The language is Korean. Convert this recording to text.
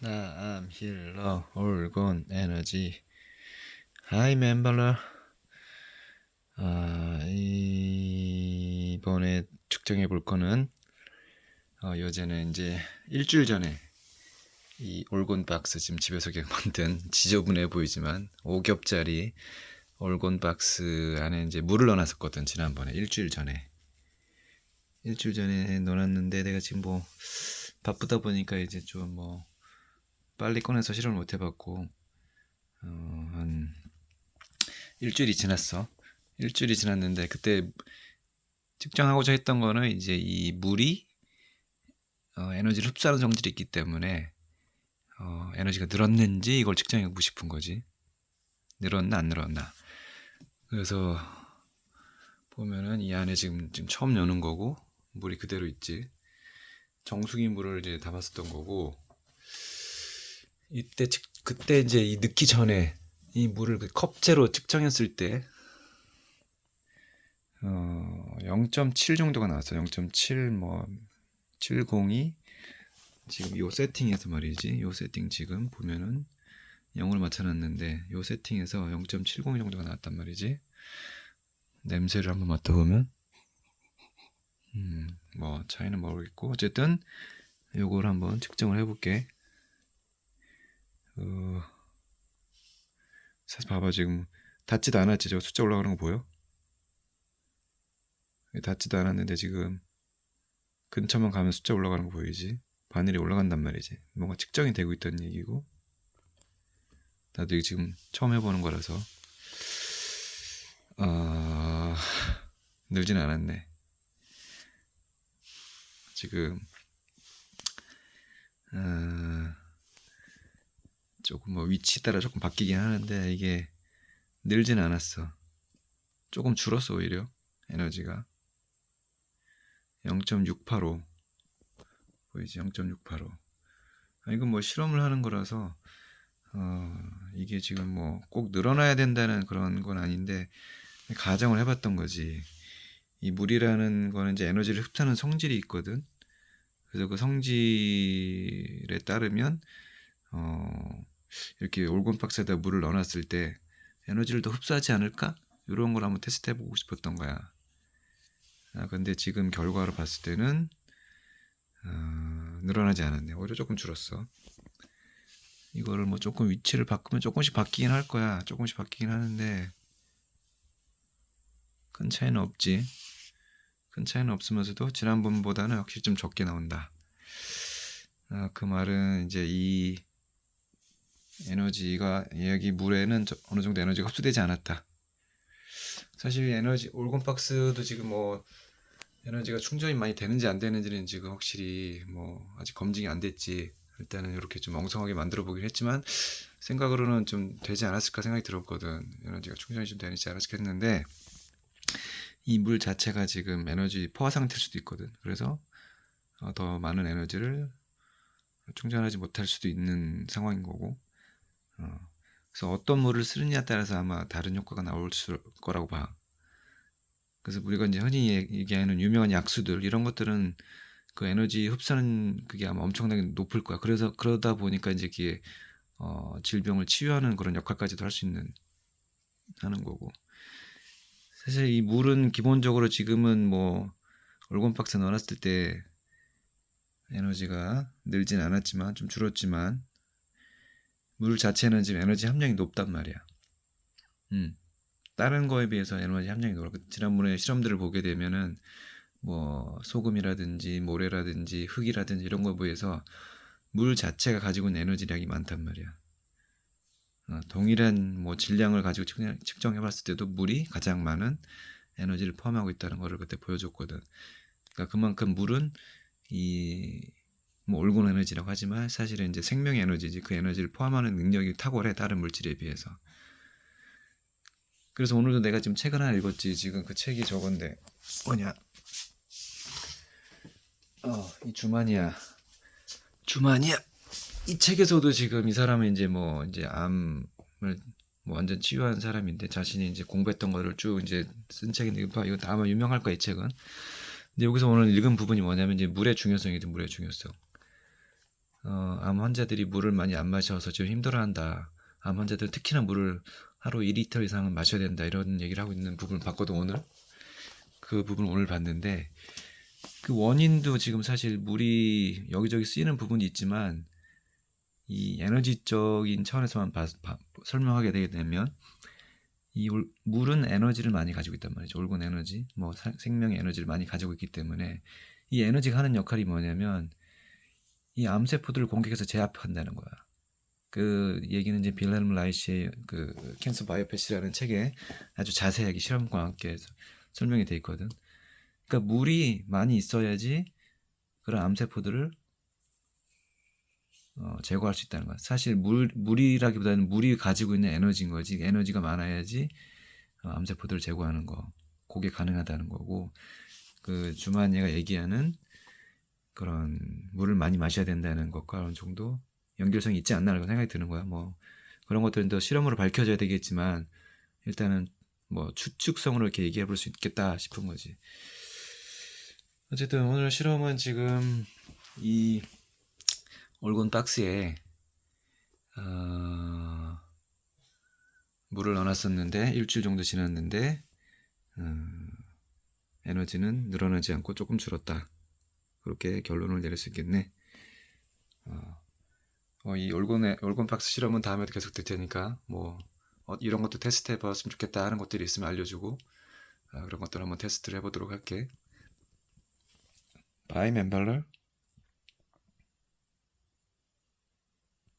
나암 힐러 올곤 에너지. 하이 멤버러 아, 이번에 측정해 볼 거는 어, 요새는 이제 일주일 전에 이 올곤 박스 지금 집에서 그냥 만든 지저분해 보이지만 5겹짜리 올곤 박스 안에 이제 물을 넣어놨었거든 지난번에. 일주일 전에. 일주일 전에 넣어놨는데 내가 지금 뭐 바쁘다 보니까 이제 좀뭐 빨리 꺼내서 실험을 못 해봤고 어, 한 일주일이 지났어. 일주일이 지났는데 그때 측정하고자 했던 거는 이제 이 물이 어, 에너지를 흡수하는 성질이 있기 때문에 어, 에너지가 늘었는지 이걸 측정해보고 싶은 거지. 늘었나 안 늘었나. 그래서 보면은 이 안에 지금 지금 처음 여는 거고 물이 그대로 있지. 정수기 물을 이제 담았었던 거고 이때 측 그때 이제 이 넣기 전에 이 물을 그 컵째로 측정했을 때 어, 0.7 정도가 나왔어. 0.7뭐 702 지금 요 세팅에서 말이지. 요 세팅 지금 보면은 0을 맞춰 놨는데 요 세팅에서 0.70 정도가 나왔단 말이지. 냄새를 한번 맡아 보면 음, 뭐 차이는 모르겠고 어쨌든 요걸 한번 측정을 해 볼게. 어, 사실 봐봐 지금 닿지도 않았지. 저 숫자 올라가는 거 보여? 닿지도 않았는데 지금 근처만 가면 숫자 올라가는 거 보이지? 바늘이 올라간단 말이지. 뭔가 측정이 되고 있다는 얘기고. 나도 지금 처음 해보는 거라서 아 늘진 않았네. 지금 아, 조금 뭐 위치 따라 조금 바뀌긴 하는데 이게 늘진 않았어. 조금 줄었어 오히려 에너지가. 0.685 보이지? 0.685 아, 이건 뭐 실험을 하는 거라서 어, 이게 지금 뭐 꼭 늘어나야 된다는 그런 건 아닌데 가정을 해봤던 거지. 이 물이라는 거는 이제 에너지를 흡수하는 성질이 있거든. 그래서 그 성질에 따르면 어, 이렇게 올곤 박스에다 물을 넣어놨을 때 에너지를 더 흡수하지 않을까? 이런 걸 한번 테스트 해보고 싶었던 거야. 아, 근데 지금 결과로 봤을 때는 어, 늘어나지 않았네. 오히려 조금 줄었어. 이거를 뭐 조금 위치를 바꾸면 조금씩 바뀌긴 할 거야. 조금씩 바뀌긴 하는데 큰 차이는 없지. 큰 차이는 없으면서도 지난번보다는 확실히 좀 적게 나온다. 아, 그 말은 이제 이 에너지가 여기 물에는 저- 어느 정도 에너지가 흡수되지 않았다. 사실 에너지 올곤 박스도 지금 뭐 에너지가 충전이 많이 되는지 안 되는지는 지금 확실히 뭐 아직 검증이 안 됐지. 일단은 이렇게 좀 엉성하게 만들어 보긴 했지만 생각으로는 좀 되지 않았을까 생각이 들었거든. 에너지가 충전이 좀 되지 않았을까 했는데 이 물 자체가 지금 에너지 포화 상태일 수도 있거든. 그래서 어, 더 많은 에너지를 충전하지 못할 수도 있는 상황인 거고. 어, 그래서 어떤 물을 쓰느냐에 따라서 아마 다른 효과가 나올 수- 거라고 봐. 그래서 우리가 이제 흔히 얘- 얘기하는 유명한 약수들 이런 것들은 그 에너지 흡수하는 그게 아마 엄청나게 높을 거야. 그래서 그러다 보니까 이제 그게 어, 질병을 치유하는 그런 역할까지도 할 수 있는 하는 거고. 사실 이 물은 기본적으로 지금은 뭐 올곤 박스 넣어놨을 때 에너지가 늘진 않았지만 좀 줄었지만 물 자체는 지금 에너지 함량이 높단 말이야. 음. 다른 거에 비해서 에너지 함량이 높아. 그 지난번에 실험들을 보게 되면은 뭐 소금이라든지 모래라든지 흙이라든지 이런 거에 비해서 물 자체가 가지고 있는 에너지량이 많단 말이야. 어, 동일한 뭐 질량을 가지고 측정- 측정해봤을 때도 물이 가장 많은 에너지를 포함하고 있다는 거를 그때 보여줬거든. 그러니까 그만큼 물은 이 뭐 올곤 에너지라고 하지만 사실은 이제 생명의 에너지지 그 에너지를 포함하는 능력이 탁월해 다른 물질에 비해서. 그래서 오늘도 내가 지금 책을 하나 읽었지. 지금 그 책이 저건데 뭐냐? 어, 이 주만이야. 주만이야. 이 책에서도 지금 이 사람은 이제 뭐 이제 암을 뭐 완전 치유한 사람인데 자신이 이제 공부했던 거를 쭉 이제 쓴 책인데 이거 다 아마 유명할 거야 이 책은. 근데 여기서 오늘 읽은 부분이 뭐냐면 이제 물의 중요성이든 물의 중요성. 어, 암 환자들이 물을 많이 안 마셔서 좀 힘들어한다. 암 환자들은 특히나 물을 하루 2리터 이상은 마셔야 된다. 이런 얘기를 하고 있는 부분을 봤거든 오늘. 그 부분을 오늘 봤는데 그 원인도 지금 사실 물이 여기저기 쓰이는 부분이 있지만 이 에너지적인 차원에서만 봐- 봐- 설명하게 되게 되면 이 올- 물은 에너지를 많이 가지고 있단 말이죠. 올곤 에너지, 뭐 사- 생명의 에너지를 많이 가지고 있기 때문에 이 에너지가 하는 역할이 뭐냐면 이 암세포들을 공격해서 제압한다는 거야. 그 얘기는 이제 빌헬름 라이시의 그 캔서 바이오패시라는 책에 아주 자세하게 실험과 함께 서- 설명이 돼 있거든. 그러니까 물이 많이 있어야지 그런 암세포들을 어, 제거할 수 있다는 거야. 사실 물 물이라기보다는 물이 가지고 있는 에너지인 거지. 에너지가 많아야지 어, 암세포들을 제거하는 거. 그게 가능하다는 거고. 그 주만이가 얘기하는 그런 물을 많이 마셔야 된다는 것과 어느 정도 연결성이 있지 않나라고 생각이 드는 거야. 뭐 그런 것들은 더 실험으로 밝혀져야 되겠지만 일단은 뭐 추측성으로 이렇게 얘기해 볼 수 있겠다 싶은 거지. 어쨌든 오늘 실험은 지금 이 올곤 박스에 어, 물을 넣어놨었는데 일주일 정도 지났는데 음, 에너지는 늘어나지 않고 조금 줄었다. 그렇게 결론을 내릴 수 있겠네. 어, 어, 이 올곤의 올곤 박스 실험은 다음에도 계속 될 테니까 뭐 어, 이런 것도 테스트 해봤으면 좋겠다 하는 것들이 있으면 알려주고 아, 그런 것들 한번 테스트를 해보도록 할게. 바이 맨발러